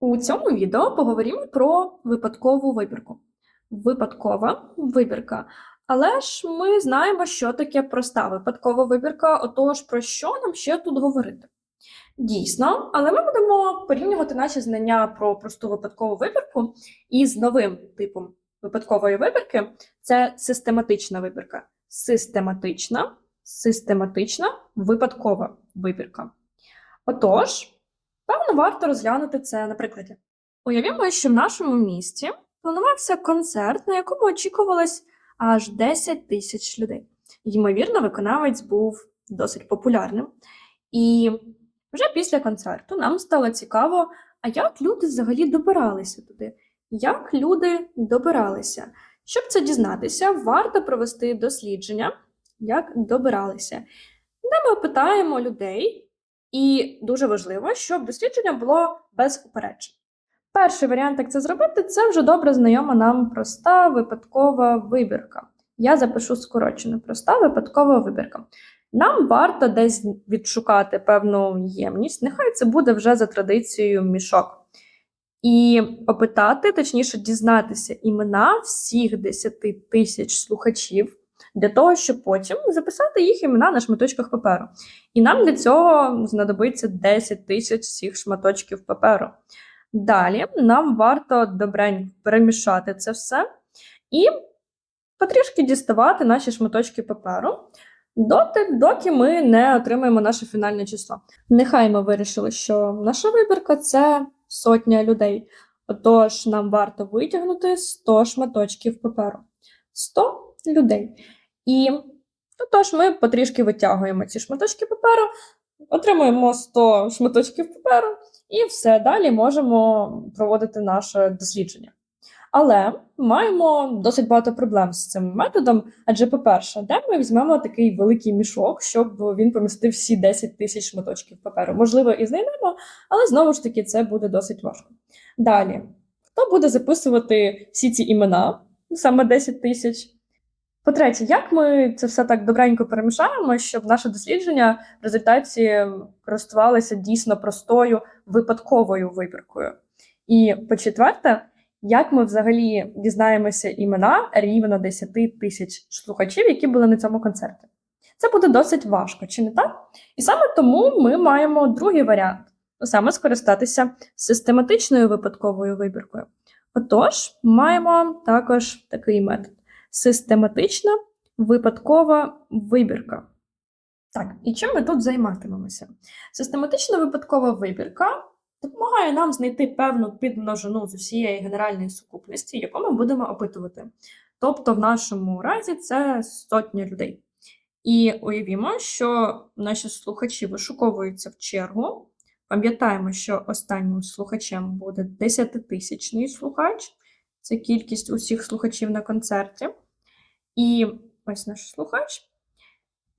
У цьому відео поговоримо про випадкову вибірку. Випадкова вибірка. Але ж ми знаємо, що таке проста випадкова вибірка, отож, про що нам ще тут говорити? Дійсно, але ми будемо порівнювати наші знання про просту випадкову вибірку із новим типом випадкової вибірки це систематична вибірка. Систематична, систематична випадкова вибірка. Отож, певно, варто розглянути це на прикладі. Уявімо, що в нашому місті планувався концерт, на якому очікувалось аж 10 тисяч людей. Ймовірно, виконавець був досить популярним. І вже після концерту нам стало цікаво, а як люди взагалі добиралися туди? Як люди добиралися? Щоб це дізнатися, варто провести дослідження, як добиралися. Де ми опитаємо людей, і дуже важливо, щоб дослідження було без упереджень. Перший варіант, як це зробити, це вже добре знайома нам проста випадкова вибірка. Я запишу скорочено проста випадкова вибірка. Нам варто десь відшукати певну ємність, нехай це буде вже за традицією мішок. І опитати, точніше, дізнатися імена всіх 10 тисяч слухачів для того, щоб потім записати їх імена на шматочках паперу. І нам для цього знадобиться 10 тисяч всіх шматочків паперу. Далі нам варто добренько перемішати це все і потрішки діставати наші шматочки паперу, доти, доки ми не отримаємо наше фінальне число. Нехай ми вирішили, що наша вибірка це сотня людей. Отож, нам варто витягнути 100 шматочків паперу. 100 людей. І отож, ми потрішки витягуємо ці шматочки паперу, отримуємо 100 шматочків паперу, і все далі можемо проводити наше дослідження. Але маємо досить багато проблем з цим методом. Адже, по-перше, де ми візьмемо такий великий мішок, щоб він помістив всі 10 тисяч шматочків паперу. Можливо, і знайдемо, але знову ж таки це буде досить важко. Далі, хто буде записувати всі ці імена, саме 10 тисяч? По-третє, як ми це все так добренько перемішаємо, щоб наше дослідження в результаті користувалося дійсно простою випадковою вибіркою? І по-четверте, як ми взагалі дізнаємося імена рівно 10 тисяч слухачів, які були на цьому концерті? Це буде досить важко, чи не так? І саме тому ми маємо другий варіант саме скористатися систематичною випадковою вибіркою. Отож, маємо також такий метод систематична випадкова вибірка. Так, і чим ми тут займатимемося? Систематична випадкова вибірка допомагає нам знайти певну підмножину з усієї генеральної сукупності, яку ми будемо опитувати. Тобто, в нашому разі це сотня людей. І уявімо, що наші слухачі вишуковуються в чергу. Пам'ятаємо, що останнім слухачем буде 10-тисячний слухач, це кількість усіх слухачів на концерті. І ось наш слухач.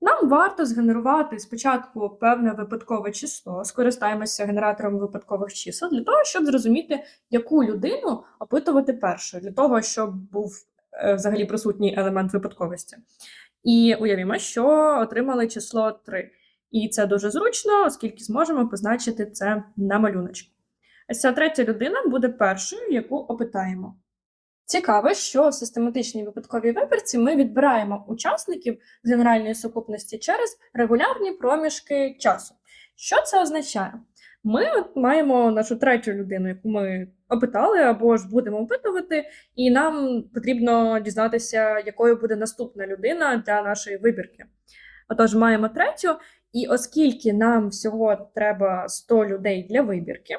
Нам варто згенерувати спочатку певне випадкове число, скористаємося генератором випадкових чисел, для того, щоб зрозуміти, яку людину опитувати першою, для того, щоб був е, взагалі присутній елемент випадковості. І уявімо, що отримали число 3. І це дуже зручно, оскільки зможемо позначити це на малюночку. Ось ця третя людина буде першою, яку опитаємо. Цікаво, що в систематичній випадковій вибірці ми відбираємо учасників з генеральної сукупності через регулярні проміжки часу. Що це означає? Ми от маємо нашу третю людину, яку ми опитали або ж будемо опитувати, і нам потрібно дізнатися, якою буде наступна людина для нашої вибірки. Отож, маємо третю, і оскільки нам всього треба 100 людей для вибірки,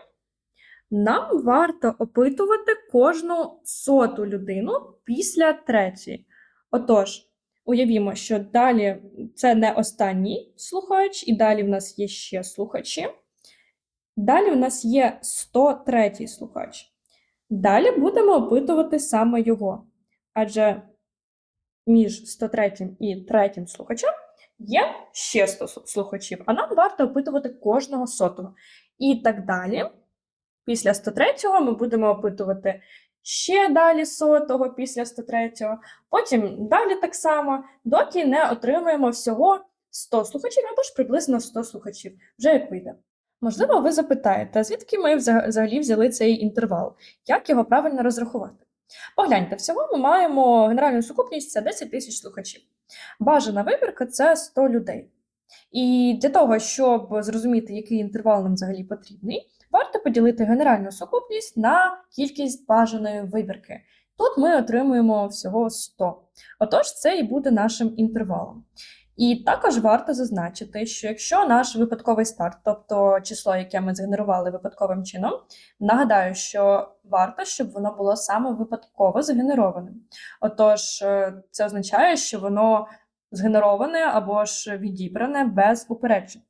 нам варто опитувати кожну соту людину після третьої. Отож, уявімо, що далі це не останній слухач, і далі в нас є ще слухачі. Далі в нас є 103 слухач. Далі будемо опитувати саме його. Адже між 103 і 3 слухачем є ще 100 слухачів, а нам варто опитувати кожного сотого. І так далі. Після 103-го ми будемо опитувати ще далі сотого після 103-го, потім далі так само, доки не отримаємо всього 100 слухачів або ж приблизно 100 слухачів, вже як вийде. Можливо, ви запитаєте, звідки ми взагалі взяли цей інтервал, як його правильно розрахувати? Погляньте, всього ми маємо генеральну сукупність це 10 тисяч слухачів. Бажана вибірка це 100 людей. І для того, щоб зрозуміти, який інтервал нам взагалі потрібний, варто поділити генеральну сукупність на кількість бажаної вибірки. Тут ми отримуємо всього 100. Отож, це і буде нашим інтервалом. І також варто зазначити, що якщо наш випадковий старт, тобто число, яке ми згенерували випадковим чином, нагадаю, що варто, щоб воно було саме випадково згенерованим. Отож, е, це означає, що воно згенероване або ж відібране без упереджень.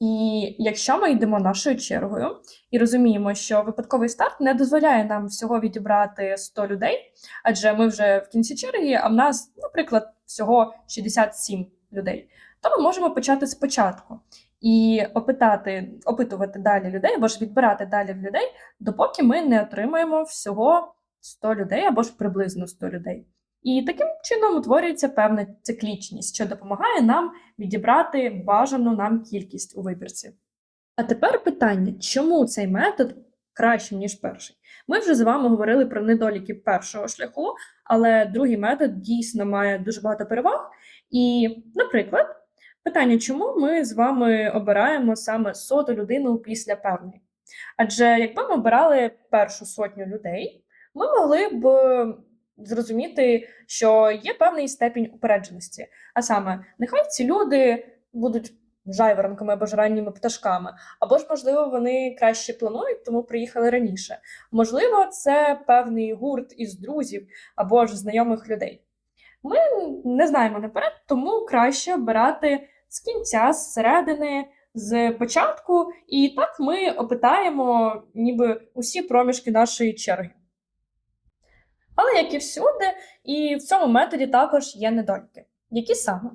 І якщо ми йдемо нашою чергою і розуміємо, що випадковий старт не дозволяє нам всього відібрати 100 людей, адже ми вже в кінці черги, а в нас, наприклад, всього 67 людей, то ми можемо почати спочатку і опитати, опитувати далі людей або ж відбирати далі людей, допоки ми не отримаємо всього 100 людей або ж приблизно 100 людей. І таким чином утворюється певна циклічність, що допомагає нам відібрати бажану нам кількість у вибірці. А тепер питання, чому цей метод краще, ніж перший? Ми вже з вами говорили про недоліки першого шляху, але другий метод дійсно має дуже багато переваг. І, наприклад, питання, чому ми з вами обираємо саме соту людину після певної? Адже якби ми обирали першу сотню людей, ми могли б зрозуміти, що є певний степінь упередженості. А саме, нехай ці люди будуть жайворонками або ж ранніми пташками, або ж, можливо, вони краще планують, тому приїхали раніше. Можливо, це певний гурт із друзів або ж знайомих людей. Ми не знаємо наперед, тому краще обирати з кінця, з середини, з початку, і так ми опитаємо ніби усі проміжки нашої черги. Але як і всюди, і в цьому методі також є недоліки. Які саме?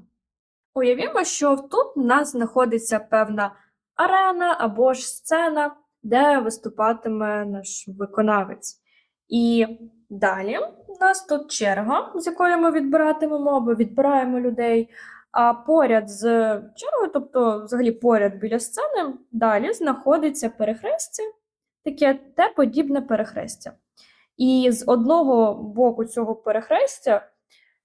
Уявімо, що тут у нас знаходиться певна арена або ж сцена, де виступатиме наш виконавець. І далі у нас тут черга, з якої ми відбиратимемо або відбираємо людей. А поряд з чергою, тобто, взагалі поряд біля сцени, далі знаходиться перехрестя, таке Т-подібне перехрестя. І з одного боку цього перехрестя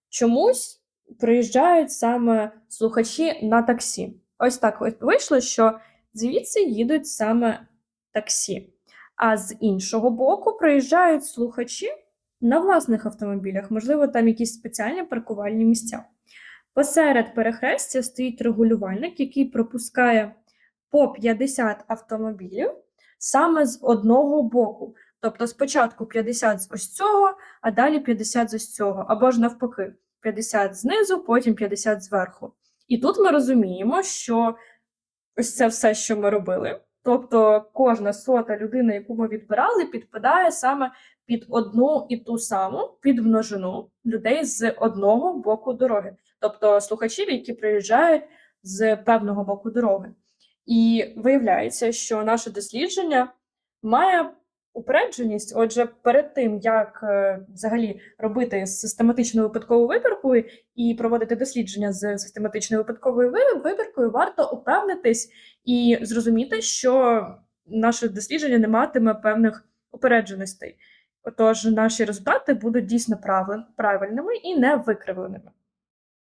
чомусь приїжджають саме слухачі на таксі. Ось так вийшло, що звідси їдуть саме таксі. А з іншого боку приїжджають слухачі на власних автомобілях, можливо, там якісь спеціальні паркувальні місця. Посеред перехрестя стоїть регулювальник, який пропускає по 50 автомобілів саме з одного боку. Тобто спочатку 50 з ось цього, а далі 50 з ось цього, або ж навпаки, 50 знизу, потім 50 зверху. І тут ми розуміємо, що ось це все, що ми робили. Тобто кожна сота людина, яку ми відбирали, підпадає саме під одну і ту саму підмножину людей з одного боку дороги, тобто слухачів, які приїжджають з певного боку дороги. І виявляється, що наше дослідження має упередженість. Отже, перед тим як е, взагалі робити систематичну випадкову вибірку і проводити дослідження з систематичною випадковою ви- вибіркою, варто упевнитись і зрозуміти, що наше дослідження не матиме певних упередженостей. Отож, наші результати будуть дійсно правильними і не викривленими.